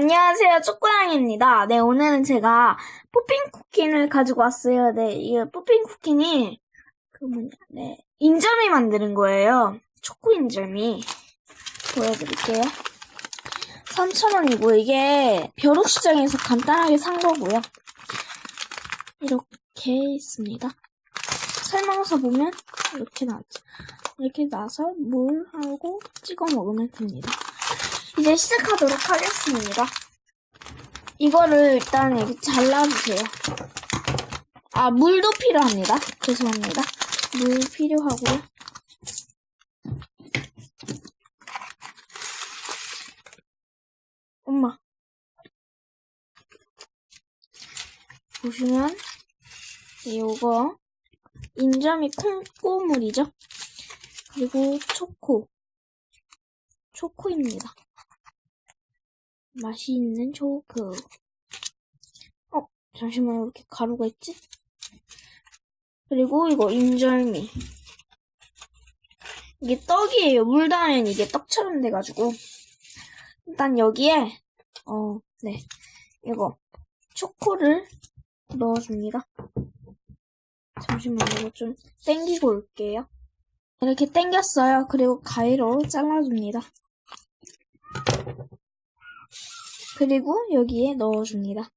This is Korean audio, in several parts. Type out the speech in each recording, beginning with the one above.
안녕하세요, 초코양입니다. 네, 오늘은 제가 뽀핑 쿠키를 가지고 왔어요. 네, 이 뽀핑 쿠키는 그 뭐냐, 네, 인절미 만드는 거예요. 초코 인절미. 보여드릴게요. 3,000원이고, 이게 벼룩시장에서 간단하게 산 거고요. 이렇게 있습니다. 설명서 보면 이렇게 나왔죠. 이렇게 나서 물하고 찍어 먹으면 됩니다. 이제 시작하도록 하겠습니다. 이거를 일단 이렇게 잘라주세요. 아, 물도 필요합니다. 죄송합니다. 물 필요하고요. 엄마. 보시면, 요거, 인절미 콩고물이죠? 그리고 초코. 초코입니다. 맛이 있는 초코. 어, 잠시만, 왜 이렇게 가루가 있지? 그리고 이거 인절미. 이게 떡이에요. 물 닿으면 이게 떡처럼 돼가지고. 일단 여기에, 어, 네. 이거, 초코를 넣어줍니다. 잠시만, 이거 좀 땡기고 올게요. 이렇게 땡겼어요. 그리고 가위로 잘라줍니다. 그리고 여기에 넣어줍니다.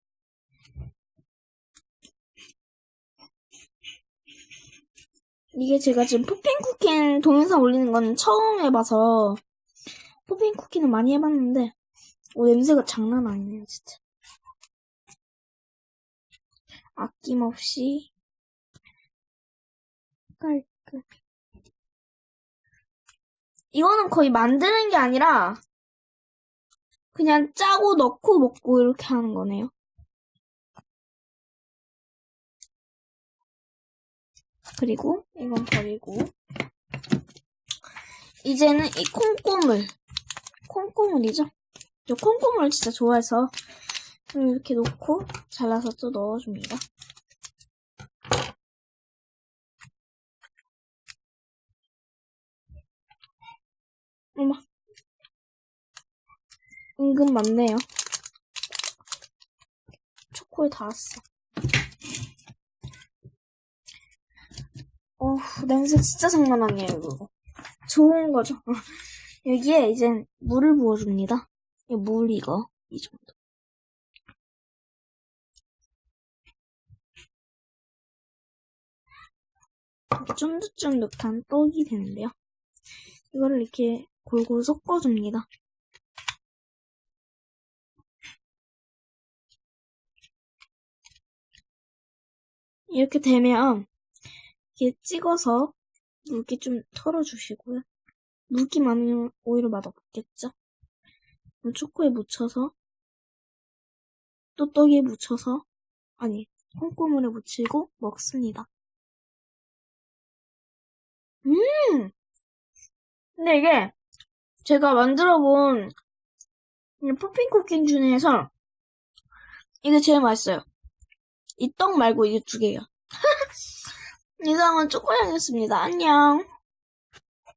이게 제가 지금 푸핑 쿠키 동영상 올리는 건 처음 해봐서 쿠키는 많이 해봤는데 오 냄새가 장난 아니네요 진짜 아낌없이 깔끔 이거는 거의 만드는 게 아니라 그냥 짜고 넣고 먹고 이렇게 하는 거네요. 그리고 이건 버리고 이제는 이 콩고물 콩고물이죠. 저 콩고물 진짜 좋아해서 이렇게 놓고 잘라서 또 넣어줍니다. 어머 은근 많네요. 초코에 닿았어. 어우, 냄새 진짜 장난 아니에요, 이거. 좋은 거죠. 여기에 이제 물을 부어줍니다. 이물 이거, 이 정도. 쫀득쫀득한 떡이 되는데요. 이거를 이렇게 골고루 섞어줍니다. 이렇게 되면 이렇게 찍어서 물기 좀 털어주시고요. 물기 많으면 오히려 맛없겠죠? 초코에 묻혀서 또 떡에 묻혀서 아니 콩고물에 묻히고 먹습니다. 음! 근데 이게 제가 만들어본 푸핑 쿠키 중에서 이게 제일 맛있어요. 이 떡 말고 이게 두 개요. 이상은 초코향이었습니다. 안녕.